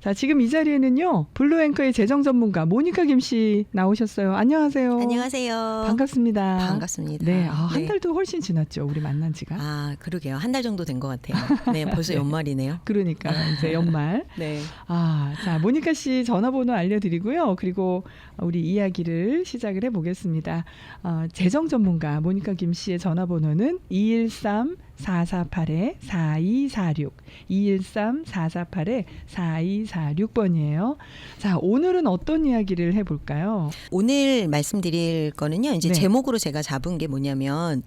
자, 지금 이 자리에는요. 블루앵커의 재정 전문가 모니카 김 씨 나오셨어요. 안녕하세요. 안녕하세요. 반갑습니다. 반갑습니다. 네, 아, 한 네. 달도 훨씬 지났죠. 우리 만난 지가. 아, 그러게요. 한 달 정도 된 것 같아요. 네, 벌써 네. 연말이네요. 그러니까 이제 연말. 네. 아, 자, 모니카 씨 전화번호 알려드리고요. 그리고 우리 이야기를 시작을 해보겠습니다. 어, 재정 전문가 모니카 김 씨의 전화번호는 213-448-4246. 213-448-4246번이에요. 자, 오늘은 어떤 이야기를 해 볼까요? 오늘 말씀드릴 거는요. 이제 네. 제목으로 제가 잡은 게 뭐냐면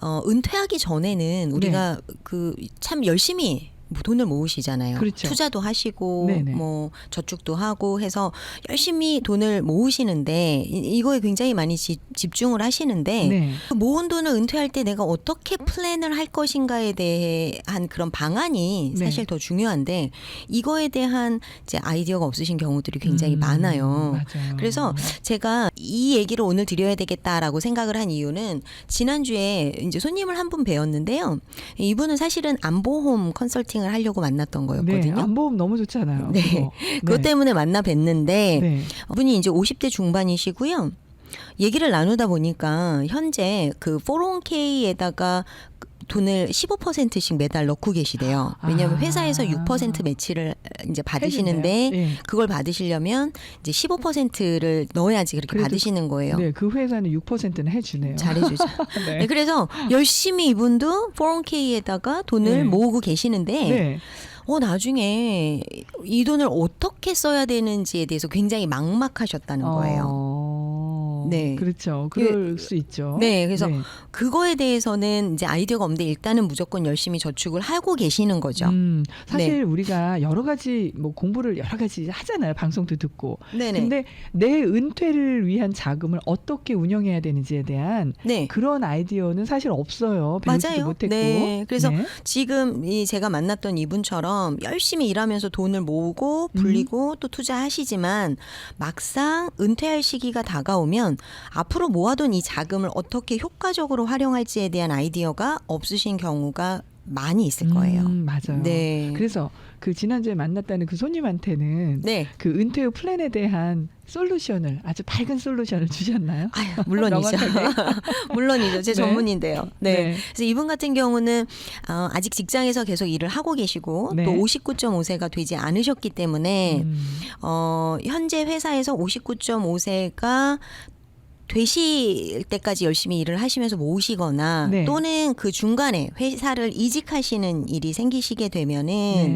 어, 은퇴하기 전에는 우리가 네. 그참 열심히 뭐 돈을 모으시잖아요. 그렇죠. 투자도 하시고 네네. 뭐 저축도 하고 해서 열심히 돈을 모으시는데 이- 이거에 굉장히 많이 지- 집중을 하시는데 네. 그 모은 돈을 은퇴할 때 내가 어떻게 플랜을 할 것인가에 대한 그런 방안이 네. 사실 더 중요한데 이거에 대한 이제 아이디어가 없으신 경우들이 굉장히 음, 많아요. 맞아요. 그래서 제가 이 얘기를 오늘 드려야 되겠다라고 생각을 한 이유는 지난주에 이제 손님을 한 분 배웠는데요. 이분은 사실은 안보험 컨설팅 을 하려고 만났던 거였거든요. 네, 안보험 너무 좋잖아요. 네. 그거. 그것 때문에 만나 뵀는데 네. 분이 이제 50대 중반이시고요. 얘기를 나누다 보니까 현재 그 401k에다가 돈을 15%씩 매달 넣고 계시대요. 왜냐하면 아. 회사에서 6% 매치를 이제 받으시는데. 네. 그걸 받으시려면 이제 15%를 넣어야지 그렇게 받으시는 거예요. 네, 그 회사는 6%는 해주네요. 잘해주죠. 네. 네, 그래서 열심히 이분도 401k에다가 돈을 네. 모으고 계시는데 네. 어 나중에 이 돈을 어떻게 써야 되는지에 대해서 굉장히 막막하셨다는 거예요. 어, 네. 그렇죠. 그럴 수 있죠. 네, 그래서 네. 그거에 대해서는 이제 아이디어가 없는데 일단은 무조건 열심히 저축을 하고 계시는 거죠. 음, 사실 네. 우리가 여러 가지 뭐 공부를 여러 가지 하잖아요. 방송도 듣고. 네네. 근데 내 은퇴를 위한 자금을 어떻게 운영해야 되는지에 대한 네. 그런 아이디어는 사실 없어요. 맞아요. 못했고. 네. 그래서 네. 지금 이 제가 만났던 이분처럼 열심히 일하면서 돈을 모으고 음. 불리고 또 투자하시지만 막상 은퇴할 시기가 다가오면 앞으로 모아둔 이 자금을 어떻게 효과적으로 활용할지에 대한 아이디어가 없으신 경우가 많이 있을 거예요. 음, 맞아요. 네. 그래서 그 지난주에 만났다는 그 손님한테는 네. 그 은퇴 후 플랜에 대한 솔루션을 아주 밝은 솔루션을 주셨나요? 아유, 물론이죠. 물론이죠. 제 네. 전문인데요. 네. 네. 그래서 이분 같은 경우는 어, 아직 직장에서 계속 일을 하고 계시고 네. 또 59.5세가 되지 않으셨기 때문에 음, 어, 현재 회사에서 59.5세가 되실 때까지 열심히 일을 하시면서 모으시거나 네. 또는 그 중간에 회사를 이직하시는 일이 생기시게 되면은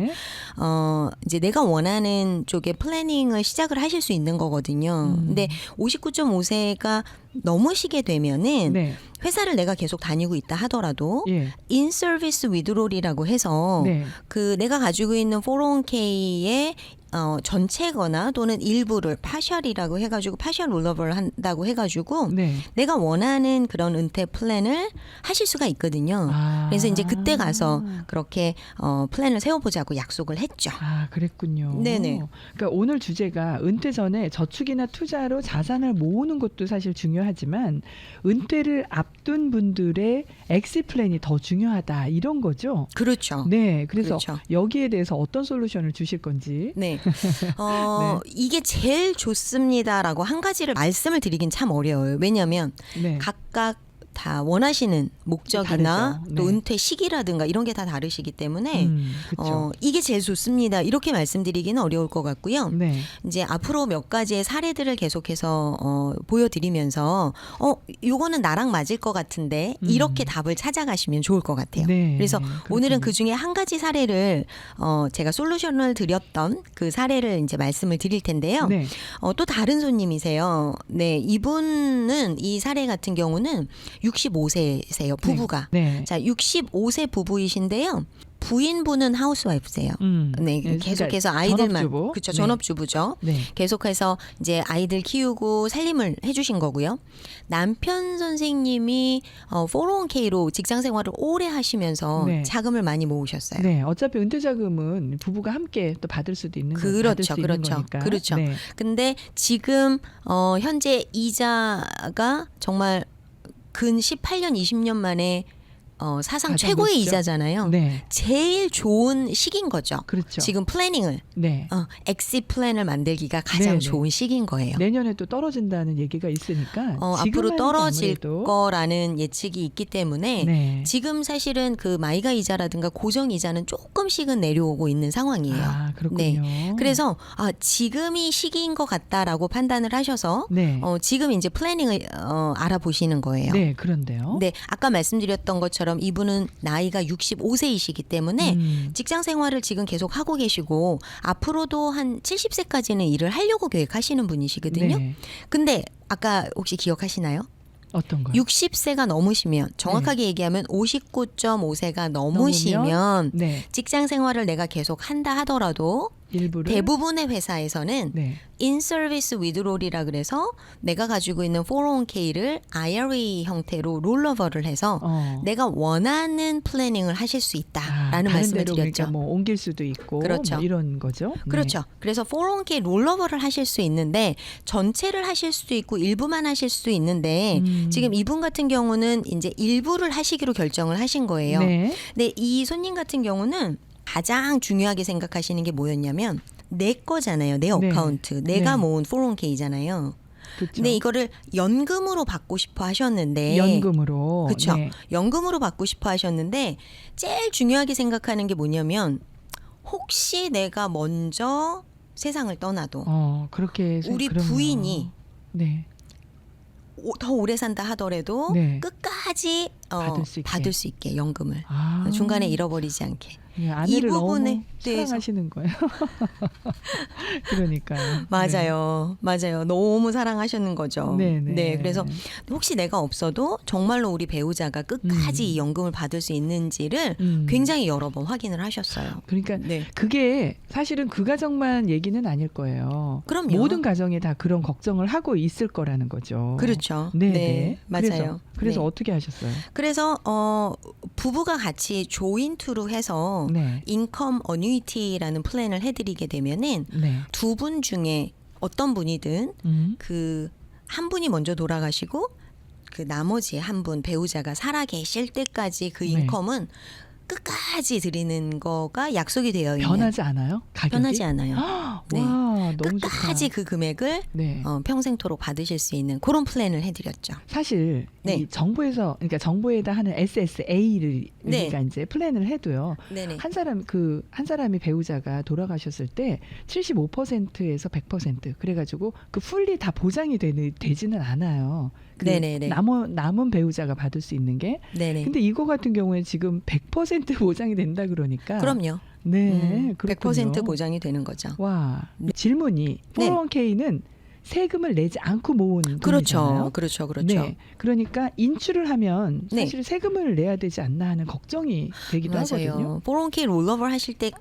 네. 어 이제 내가 원하는 쪽에 플래닝을 시작을 하실 수 있는 거거든요. 음. 근데 59.5세가 넘으시게 되면은 네. 회사를 내가 계속 다니고 있다 하더라도 예. 인 서비스 위드롤이라고 해서 네. 그 내가 가지고 있는 401k의 어, 전체거나 또는 일부를 파셜이라고 해가지고 파셜 롤러블 한다고 해가지고 네. 내가 원하는 그런 은퇴 플랜을 하실 수가 있거든요. 아. 그래서 이제 그때 가서 그렇게 어, 플랜을 세워보자고 약속을 했죠. 아, 그랬군요. 네네. 그러니까 오늘 주제가 은퇴 전에 저축이나 투자로 자산을 모으는 것도 사실 중요하지만 은퇴를 앞둔 분들의 엑시 플랜이 더 중요하다 이런 거죠. 그렇죠. 네, 그래서 그렇죠. 여기에 대해서 어떤 솔루션을 주실 건지. 네. 어, 이게 제일 좋습니다라고 한 가지를 말씀을 드리긴 참 어려워요. 왜냐하면 네. 각각 다 원하시는 목적이나 다르죠. 또 네. 은퇴 시기라든가 이런 게 다 다르시기 때문에 음. 어, 이게 제일 좋습니다. 이렇게 말씀드리기는 어려울 것 같고요. 네. 이제 앞으로 몇 가지의 사례들을 계속해서 어, 보여드리면서 어 요거는 나랑 맞을 것 같은데 음. 이렇게 답을 찾아가시면 좋을 것 같아요. 네. 그래서 오늘은 그렇군요. 그 중에 한 가지 사례를 어, 제가 솔루션을 드렸던 그 사례를 이제 말씀을 드릴 텐데요. 네. 어, 또 다른 손님이세요. 네, 이분은 이 사례 같은 경우는 65세세요. 부부가. 네. 자, 65세 부부이신데요. 부인분은 하우스와이프세요. 음. 네, 예, 계속해서 그러니까 아이들만 전업주부. 그렇죠. 네. 전업주부죠. 네. 계속해서 이제 아이들 키우고 살림을 해주신 거고요. 남편 선생님이 어, 401k로 직장 생활을 오래 하시면서 네. 자금을 많이 모으셨어요. 네, 어차피 은퇴 자금은 부부가 함께 또 받을 수도 있는 거- 그렇죠, 그렇죠, 거니까. 그렇죠. 네. 근데 지금 어, 현재 이자가 정말 근 18년, 20년 만에 어, 사상 최고의 높죠. 이자잖아요. 네. 제일 좋은 시기인 거죠. 그렇죠. 지금 플래닝을 네. 어, 엑시 플랜을 만들기가 가장 네, 네. 좋은 시기인 거예요. 내년에 또 떨어진다는 얘기가 있으니까 어, 앞으로 떨어질 아무래도 거라는 예측이 있기 때문에 네. 지금 사실은 그 마이가 이자라든가 고정 이자는 조금씩은 내려오고 있는 상황이에요. 아, 그렇군요. 그래서 아, 지금이 시기인 것 같다라고 판단을 하셔서 네. 어, 지금 이제 플래닝을 어, 알아보시는 거예요. 네, 그런데요. 네, 아까 말씀드렸던 것처럼 이분은 나이가 65세이시기 때문에 음. 직장 생활을 지금 계속 하고 계시고 앞으로도 한 70세까지는 일을 하려고 계획하시는 분이시거든요. 네. 근데 아까 혹시 기억하시나요? 어떤 거요? 60세가 넘으시면 정확하게 얘기하면 59.5세가 넘으시면 네. 직장 생활을 내가 계속 한다 하더라도 일부를 대부분의 회사에서는 네. 인서비스 위드롤이라 그래서 내가 가지고 있는 401k를 IRA 형태로 롤러버를 해서 어. 내가 원하는 플래닝을 하실 수 아, 있다라는 다른 말씀을 데로 드렸죠. 그러니까 뭐 옮길 수도 있고 그렇죠. 뭐 이런 거죠. 네. 그렇죠. 그래서 401k 롤러버를 하실 수 있는데 전체를 하실 수도 있고 일부만 하실 수도 있는데 음. 지금 이분 같은 경우는 이제 일부를 하시기로 결정을 하신 거예요. 네. 근데 이 손님 같은 경우는 가장 중요하게 생각하시는 게 뭐였냐면 내 거잖아요. 내 네. 어카운트. 내가 네. 모은 401k잖아요. 그렇죠. 근데 이거를 연금으로 받고 싶어 하셨는데 연금으로 그쵸. 네. 연금으로 받고 싶어 하셨는데 제일 중요하게 생각하는 게 뭐냐면 혹시 내가 먼저 세상을 떠나도 어, 그렇게 해서 우리 그럼요. 부인이 네. 오- 더 오래 산다 하더라도 네. 끝까지 어, 받을 수 있게. 받을 수 있게 연금을 아. 중간에 잃어버리지 않게 예, 아내를 부분에 너무 대해서. 사랑하시는 거예요. 그러니까요. 맞아요, 맞아요. 너무 사랑하셨는 거죠. 네, 네. 그래서 혹시 내가 없어도 정말로 우리 배우자가 끝까지 음. 이 연금을 받을 수 있는지를 음. 굉장히 여러 번 확인을 하셨어요. 그러니까 네, 그게 사실은 그 가정만 얘기는 아닐 거예요. 그럼요. 모든 가정이 다 그런 걱정을 하고 있을 거라는 거죠. 그렇죠. 네, 네, 네. 맞아요. 그래서, 그래서 네. 어떻게 하셨어요? 그래서 어 부부가 같이 조인투로 해서 네. 인컴 어뉴이티라는 플랜을 해드리게 되면은 네. 두분 중에 어떤 분이든 음. 그한 분이 먼저 돌아가시고 그 나머지 한 분 배우자가 살아 계실 때까지 그 네. 인컴은 끝까지 드리는 거가 약속이 되어 있는 변하지 않아요? 가격이? 변하지 않아요. 와, 네. 너무 좋다. 끝까지 그 금액을 네. 어, 평생토록 받으실 수 있는 그런 플랜을 해드렸죠. 사실 네. 이 정부에서 그러니까 정부에다 하는 SSA를 네. 그러니까 이제 플랜을 해도요. 네네. 한 사람 그 한 사람이 배우자가 돌아가셨을 때 75%에서 100% 그래가지고 그 풀리 다 보장이 되는 되지는 않아요. 그 네네네. 남은 남은 배우자가 받을 수 있는 게. 네네. 근데 이거 같은 경우에 지금 100% 보장이 된다 그러니까. 그럼요. 네, 음, 그렇군요. 100% 보장이 되는 거죠. 와 네. 질문이 네. 401k는 세금을 내지 않고 모은 그렇죠. 돈이잖아요. 그렇죠. 그렇죠. 네. 그러니까 인출을 하면 네. 사실 세금을 내야 되지 않나 하는 걱정이 되기도 하거든요. 맞아요. 401k 롤러버 하실 때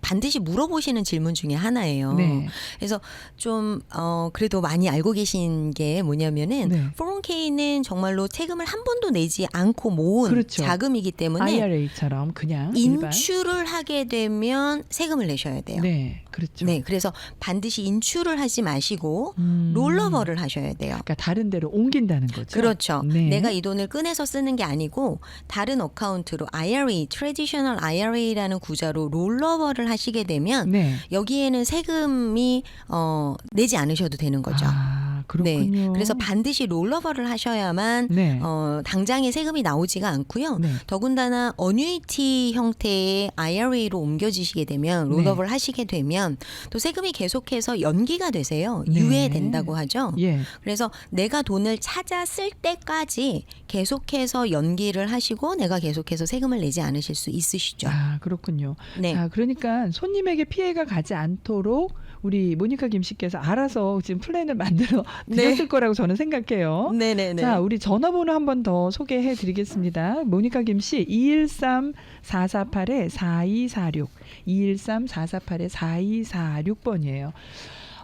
반드시 물어보시는 질문 중에 하나예요. 네. 그래서 좀 어, 그래도 많이 알고 계신 게 뭐냐면은 네. 401k는 정말로 세금을 한 번도 내지 않고 모은 그렇죠. 자금이기 때문에 IRA처럼 그냥 일반. 인출을 하게 되면 세금을 내셔야 돼요. 네, 그렇죠. 네, 그래서 반드시 인출을 하지 마시고 음. 롤러버를 하셔야 돼요. 그러니까 다른 데로 옮긴다는 거죠. 그렇죠. 네. 내가 이 돈을 꺼내서 쓰는 게 아니고 다른 어카운트로 IRA, 트레디셔널 IRA라는 구자로 롤러버를 하시게 되면 네. 여기에는 세금이 어, 내지 않으셔도 되는 거죠. 아, 그렇군요. 네. 그래서 반드시 롤러버를 하셔야만 네. 어, 당장에 세금이 나오지가 않고요. 네. 더군다나 어뉴이티 형태의 IRA로 옮겨지시게 되면 네. 롤러버를 하시게 되면 또 세금이 계속해서 연기가 되세요. 네. 유예된다고 하죠. 예. 그래서 내가 돈을 찾아 쓸 때까지 계속해서 연기를 하시고 내가 계속해서 세금을 내지 않으실 수 있으시죠. 아, 그렇군요. 네. 자, 그러니까 손님에게 피해가 가지 않도록 우리 모니카 김 씨께서 알아서 지금 플랜을 만들어 네. 드렸을 거라고 저는 생각해요. 네네네. 자, 우리 전화번호 한 번 더 소개해 드리겠습니다. 모니카 김 씨, 213-448-4246. 213-448-4246번이에요.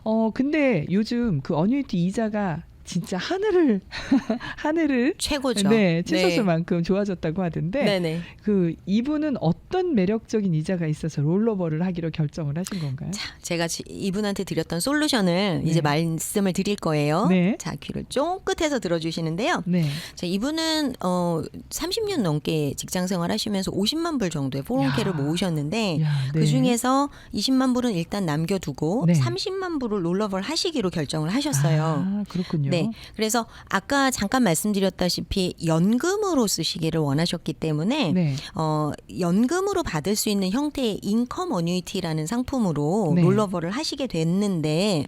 어, 근데 요즘 그 어뉴이티 이자가 진짜 하늘을 하늘을 최고죠. 네, 치솟을만큼 좋아졌다고 하던데 네, 네. 그 이분은 어떤 매력적인 이자가 있어서 롤러버를 하기로 결정을 하신 건가요? 자, 제가 지- 이분한테 드렸던 솔루션을 네. 이제 말씀을 드릴 거예요. 네. 자, 귀를 쫑긋해서 들어주시는데요. 네. 자, 이분은 어 30년 넘게 직장 생활 하시면서 50만 불 정도의 401k를 야. 모으셨는데 야, 네. 그 중에서 20만 불은 일단 남겨두고 네. 30만 불을 롤러벌 하시기로 결정을 하셨어요. 아, 그렇군요. 네. 그래서 아까 잠깐 말씀드렸다시피 연금으로 쓰시기를 원하셨기 때문에 네. 어, 연금으로 받을 수 있는 형태의 인컴 어뉴이티라는 상품으로 네. 롤러버를 하시게 됐는데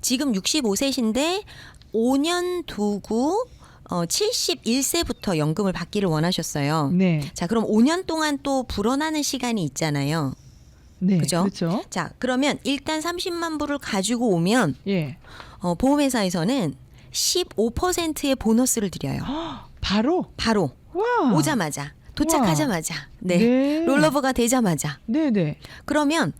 지금 65세신데 5년 두고 어, 71세부터 연금을 받기를 원하셨어요. 네. 자, 그럼 5년 동안 또 불어나는 시간이 있잖아요. 네. 그죠? 그렇죠. 자, 그러면 일단 30만 불을 가지고 오면 예. 어, 보험회사에서는 15%의 보너스를 드려요. 바로 바로 와. 오자마자 도착하자마자 네. 네. 롤러버가 되자마자 네, 네. 그러면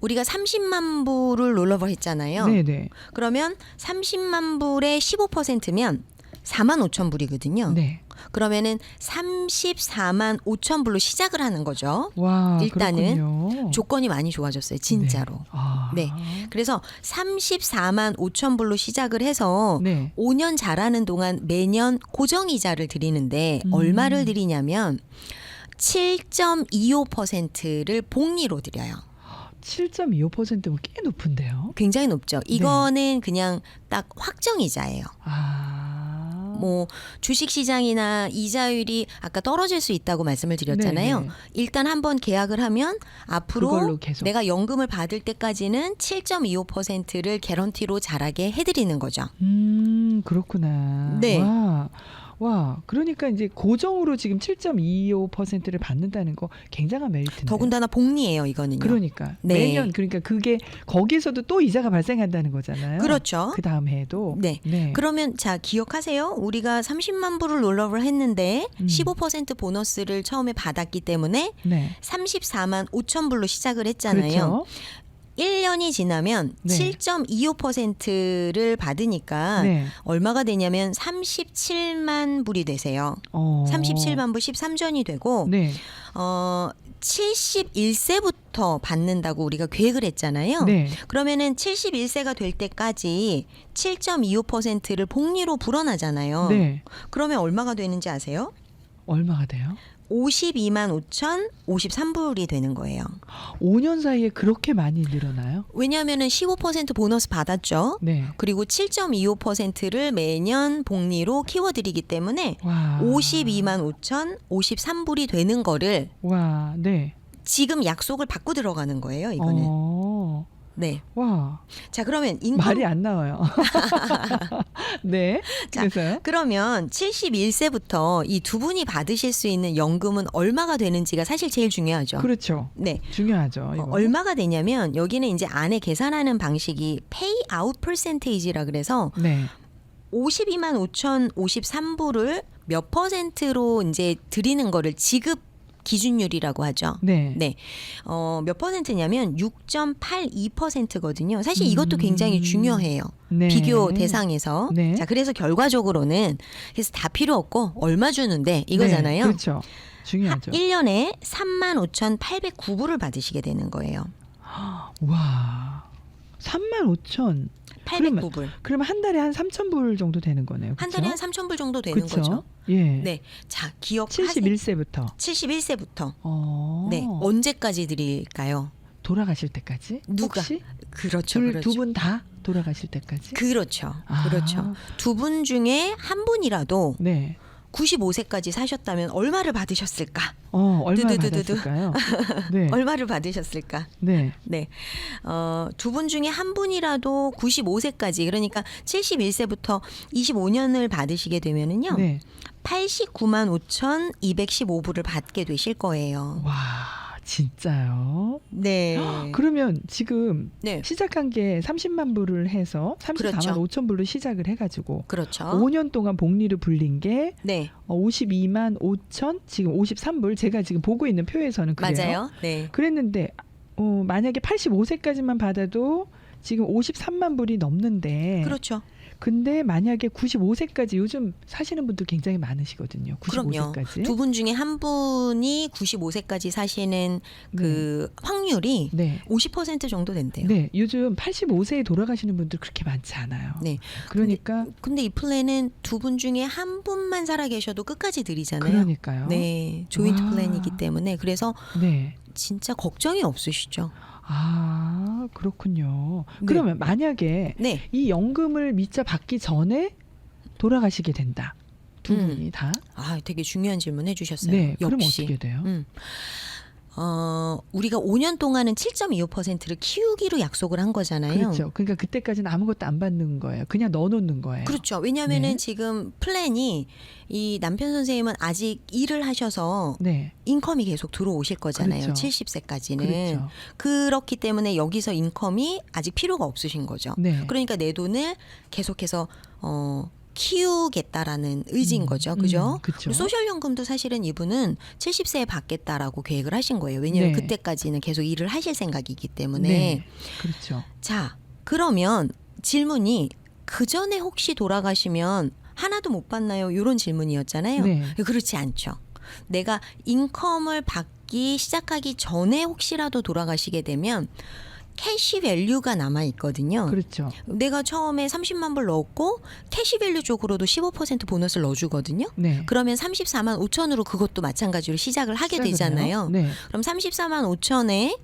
우리가 30만 불을 롤러버 했잖아요. 네, 네. 그러면 30만 불의 15%면 4만 5천 불이거든요. 네. 그러면은 34만 5천 불로 시작을 하는 거죠. 와, 일단은 그렇군요. 조건이 많이 좋아졌어요. 진짜로. 아. 네. 그래서 34만 5천 불로 시작을 해서 네. 5년 자라는 동안 매년 고정 이자를 드리는데 음. 얼마를 드리냐면 7.25%를 복리로 드려요. 7.25%면 꽤 높은데요. 굉장히 높죠. 이거는 그냥 딱 확정 이자예요. 아. 뭐 주식 시장이나 이자율이 아까 떨어질 수 있다고 말씀을 드렸잖아요. 네네. 일단 한번 계약을 하면 앞으로. 내가 연금을 받을 때까지는 7.25%를 개런티로 자라게 해드리는 거죠. 음, 그렇구나. 네. 와. 와, 그러니까 이제 고정으로 지금 7.25%를 받는다는 거 굉장한 메리트인데. 더군다나 복리예요, 이거는요. 그러니까 네. 매년 그러니까 그게 거기서도 또 이자가 발생한다는 거잖아요. 그렇죠. 그 다음 해에도. 네. 그러면 자 기억하세요. 우리가 30만 불을 롤러를 했는데 음. 15% 보너스를 처음에 받았기 때문에 네. 34만 5천 불로 시작을 했잖아요. 그렇죠. 1년이 지나면 네. 7.25%를 받으니까 네. 얼마가 되냐면 37만 불이 되세요. 어. 37만 불 13전이 되고 네. 어 71세부터 받는다고 우리가 계획을 했잖아요. 네. 그러면은 71세가 될 때까지 7.25%를 복리로 불어나잖아요. 네. 그러면 얼마가 되는지 아세요? 얼마가 돼요? 52만 5천 53불이 되는 거예요. 5년 사이에 그렇게 많이 늘어나요? 왜냐하면은 15% 보너스 받았죠. 네. 그리고 7.25%를 매년 복리로 키워드리기 때문에 와. 52만 5천 53불이 되는 거를 와, 네. 지금 약속을 받고 들어가는 거예요. 이거는. 어. 네. 와. 자 그러면 인컴 말이 안 나와요. 네. 자, 그래서요? 그러면 71세부터 이 두 분이 받으실 수 있는 연금은 얼마가 되는지가 사실 제일 중요하죠. 그렇죠. 네. 중요하죠. 어, 얼마가 되냐면 여기는 이제 안에 계산하는 방식이 pay out percentage라 그래서 네. 52만 5천 53불을 몇 퍼센트로 이제 드리는 거를 지급 기준율이라고 하죠. 네. 네. 어, 몇 퍼센트냐면 6.82%거든요. 사실 이것도 음. 굉장히 중요해요. 네. 비교 대상에서. 네. 자, 그래서 결과적으로는 그래서 다 필요 없고 얼마 주는데 네, 이거잖아요. 네, 그렇죠. 중요하죠. 1년에 35,809불을 받으시게 되는 거예요. 와. 35,000 809불. 그러면, 그러면, 한 달에 한 3,000불 정도 되는 거네요. 그쵸? 한 달에 한 3,000불 정도 되는 그쵸? 거죠. 예. 네. 자, 기억 71세부터. 71세부터. 어. 네. 언제까지 드릴까요? 돌아가실 때까지? 누가? 혹시? 그렇죠. 그렇죠. 두 분 다? 돌아가실 때까지? 그렇죠. 아. 그렇죠. 두 분 중에 한 분이라도 네. 95세까지 사셨다면 얼마를 받으셨을까? 어, 얼마. 받았을까요? 네. 얼마를 받으셨을까? 네. 네. 어, 두 분 중에 한 분이라도 95세까지 그러니까 71세부터 25년을 받으시게 되면은요. 네. 89만 5,215불을 받게 되실 거예요. 와, 진짜요? 네. 그러면 지금 네. 시작한 게 30만 불을 해서 34만 그렇죠. 5천 불로 시작을 해가지고 그렇죠. 5년 동안 복리를 불린 게 네. 52만 5천 지금 53불 제가 지금 보고 있는 표에서는 그래요. 맞아요. 네. 그랬는데 어, 만약에 85세까지만 받아도 지금 53만 불이 넘는데 그렇죠. 근데 만약에 95세까지 요즘 사시는 분들 굉장히 많으시거든요. 그럼요. 95세까지. 두 분 중에 한 분이 95세까지 사시는 그 확률이 네. 50% 정도 된대요. 네, 요즘 85세에 돌아가시는 분들 그렇게 많지 않아요. 네. 그러니까 근데 이 플랜은 두 분 중에 한 분만 살아 계셔도 끝까지 드리잖아요. 그러니까요. 네, 조인트 와. 플랜이기 때문에 그래서 네. 진짜 걱정이 없으시죠. 아, 그렇군요. 네. 그러면 만약에 네, 이 연금을 미처 받기 전에 돌아가시게 된다. 두 음. 분이 다. 아, 되게 중요한 질문 해주셨어요. 네. 그럼 역시. 어떻게 돼요? 음. 어, 우리가 5년 동안은 7.25%를 키우기로 약속을 한 거잖아요. 그렇죠. 그러니까 그때까지는 아무것도 안 받는 거예요. 그냥 넣어놓는 거예요. 그렇죠. 왜냐하면은 네. 지금 플랜이 이 남편 선생님은 아직 일을 하셔서 네. 인컴이 계속 들어오실 거잖아요. 그렇죠. 70세까지는. 그렇죠. 그렇기 때문에 여기서 인컴이 아직 필요가 없으신 거죠. 네. 그러니까 내 돈을 계속해서 어 키우겠다라는 의지인 음, 거죠. 그죠? 음, 그렇죠. 소셜연금도 사실은 이분은 70세에 받겠다라고 계획을 하신 거예요. 왜냐하면 네. 그때까지는 계속 일을 하실 생각이기 때문에. 네. 그렇죠. 자, 그러면 질문이 그 전에 혹시 돌아가시면 하나도 못 받나요? 이런 질문이었잖아요. 네. 그렇지 않죠. 내가 인컴을 받기 시작하기 전에 혹시라도 돌아가시게 되면 캐시 밸류가 남아 있거든요. 그렇죠. 내가 처음에 30만 불 넣었고 캐시 밸류 쪽으로도 15% 보너스를 넣어주거든요. 네. 그러면 34만 5천으로 그것도 마찬가지로 시작을 하게 시작을 되잖아요. 네. 그럼 34만 5천에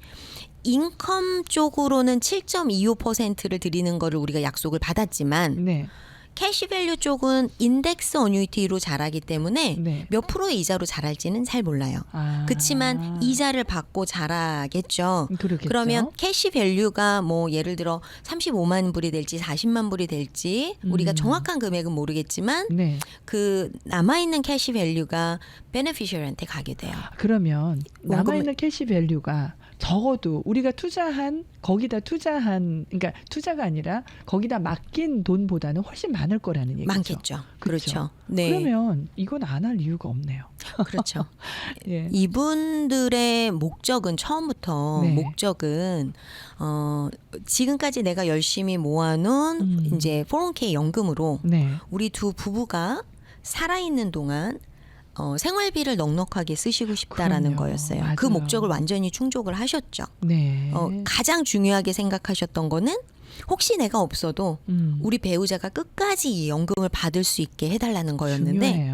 인컴 쪽으로는 7.25%를 드리는 거를 우리가 약속을 받았지만 네. 캐시 밸류 쪽은 인덱스 어뉴이티로 자라기 때문에 네. 몇 프로의 이자로 자랄지는 잘 몰라요. 아. 그렇지만 이자를 받고 자라겠죠. 그렇겠죠. 그러면 캐시 밸류가 뭐 예를 들어 35만 불이 될지 40만 불이 될지 우리가 음. 정확한 금액은 모르겠지만 네. 그 남아 있는 캐시 밸류가 베네피셔리한테 가게 돼요. 그러면 남아 있는 캐시 밸류가 적어도 우리가 투자한 거기다 투자한 그러니까 투자가 아니라 거기다 맡긴 돈보다는 훨씬 많을 거라는 얘기죠. 많겠죠. 그렇죠. 그렇죠. 네. 그러면 이건 안 할 이유가 없네요. 그렇죠. 예. 이분들의 목적은 처음부터 네. 목적은 어 지금까지 내가 열심히 모아놓은 음. 이제 401k 연금으로 네. 우리 두 부부가 살아있는 동안 어, 생활비를 넉넉하게 쓰시고 싶다라는 그럼요. 거였어요. 맞아요. 그 목적을 완전히 충족을 하셨죠. 네. 어, 가장 중요하게 생각하셨던 거는 혹시 내가 없어도 음. 우리 배우자가 끝까지 이 연금을 받을 수 있게 해달라는 거였는데. 네.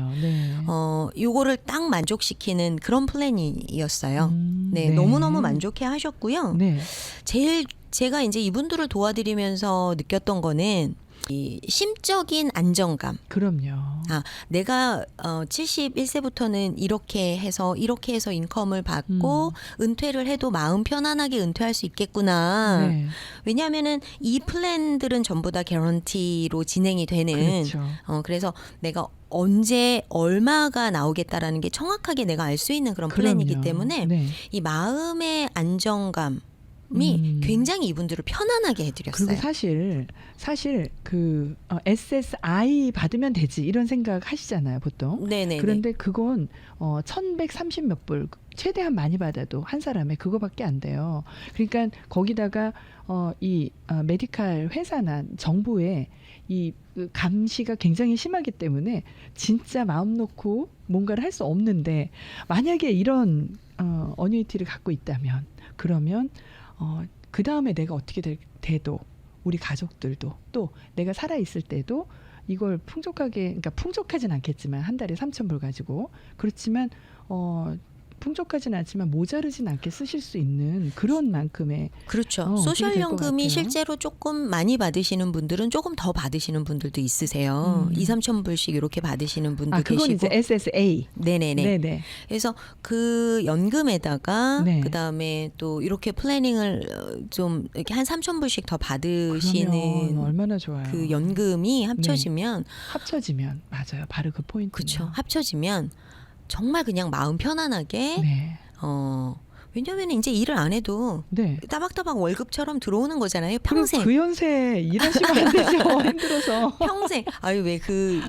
어, 요거를 딱 만족시키는 그런 플랜이었어요. 음, 네, 너무너무 만족해 하셨고요. 네. 제일 제가 이제 이분들을 도와드리면서 느꼈던 거는 이 심적인 안정감. 그럼요. 아, 내가 어 71세부터는 이렇게 해서 이렇게 해서 인컴을 받고 은퇴를 해도 마음 편안하게 은퇴할 수 있겠구나. 네. 왜냐하면은 이 플랜들은 전부 다 개런티로 진행이 되는 그렇죠. 어 그래서 내가 언제 얼마가 나오겠다라는 게 정확하게 내가 알 수 있는 그런 플랜이기. 때문에 네. 이 마음의 안정감이 음. 굉장히 이분들을 편안하게 해드렸어요. 그리고 사실 사실 그 어, SSI 받으면 되지 이런 생각 하시잖아요, 보통. 네네. 그런데 그건 어 1130 몇 불 최대한 많이 받아도 한 사람에 그거밖에 안 돼요. 그러니까 거기다가 어 이 어, 메디칼 회사나 정부의 이그 감시가 굉장히 심하기 때문에 진짜 마음 놓고 뭔가를 할 수 없는데 만약에 이런 어 어뉴이티를 갖고 있다면 그러면 어 그 다음에 내가 어떻게 될, 돼도 우리 가족들도 또 내가 살아 있을 때도 이걸 풍족하게 그러니까 풍족하진 않겠지만 한 달에 3천 불 가지고. 그렇지만 어 풍족하진 않지만 모자르진 않게 쓰실 수 있는 그런 만큼의 그렇죠. 어, 소셜연금이. 실제로 조금 많이 받으시는 분들은 조금 더 받으시는 분들도 있으세요. 음. 이 2, 3천 불씩 이렇게 받으시는 분도 아 그건 계시고. 이제 SSA 네네네. 네네 그래서 그 연금에다가 네. 그다음에 또 이렇게 플래닝을 어, 좀 이렇게 한 3천 불씩 더 받으시는 얼마나 좋아요. 그 연금이 합쳐지면 합쳐지면 맞아요. 바로 그 포인트. 그렇죠. 합쳐지면 정말 그냥 마음 편안하게 네. 어 왜냐하면 이제 일을 안 해도 네. 따박따박 월급처럼 들어오는 거잖아요. 평생. 그 연세 일하시면 안 되죠. 힘들어서. 평생. 아유 왜 그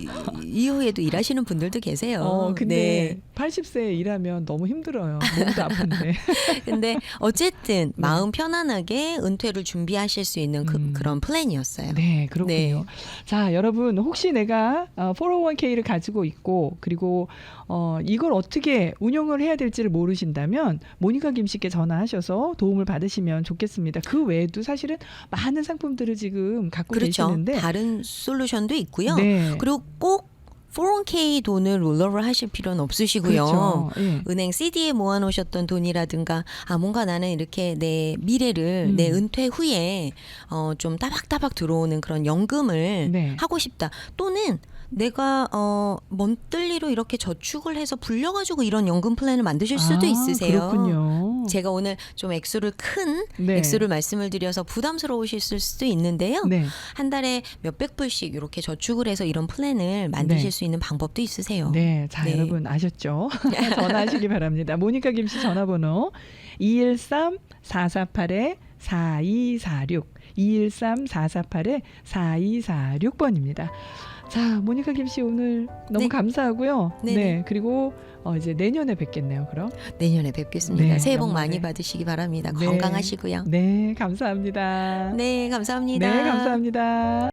이후에도 일하시는 분들도 계세요. 어, 근데 네. 80세 일하면 너무 힘들어요. 몸도 아픈데. 근데 어쨌든 마음 편안하게 은퇴를 준비하실 수 있는 그, 네. 음. 그런 플랜이었어요. 네, 그렇군요. 네. 자, 여러분 혹시 내가 어, 401k를 가지고 있고 그리고 어, 이걸 어떻게 운영을 해야 될지를 모르신다면 모니카 김 씨께 전화하셔서 도움을 받으시면 좋겠습니다. 그 외에도 사실은 많은 상품들을 지금 갖고 그렇죠. 계시는데 다른 솔루션도 있고요. 네. 그리고 꼭 401k 돈을 롤러를 하실 필요는 없으시고요. 그렇죠. 예. 은행 CD에 모아놓으셨던 돈이라든가 아 뭔가 나는 이렇게 내 미래를 음. 내 은퇴 후에 어 좀 따박따박 들어오는 그런 연금을 네. 하고 싶다 또는 내가 어 먼뜰리로 이렇게 저축을 해서 불려가지고 이런 연금 플랜을 만드실 수도 아, 있으세요. 그렇군요. 제가 오늘 좀 액수를 큰 네. 액수를 말씀을 드려서 부담스러우실 수도 있는데요. 네. 한 달에 몇백 불씩 이렇게 저축을 해서 이런 플랜을 만드실 네. 수 있는 방법도 있으세요. 네, 자 네. 여러분 아셨죠? 전화하시기 바랍니다. 모니카 김 씨 전화번호 213 448에 4246 213 448에 4246번입니다. 자, 모니카 김 씨 오늘 너무 네. 감사하고요. 네네. 네, 그리고 어, 이제 내년에 뵙겠네요. 그럼. 내년에 뵙겠습니다. 네, 새해 복 연말에. 많이 받으시기 바랍니다. 네. 건강하시고요. 네, 감사합니다. 네, 감사합니다. 네, 감사합니다.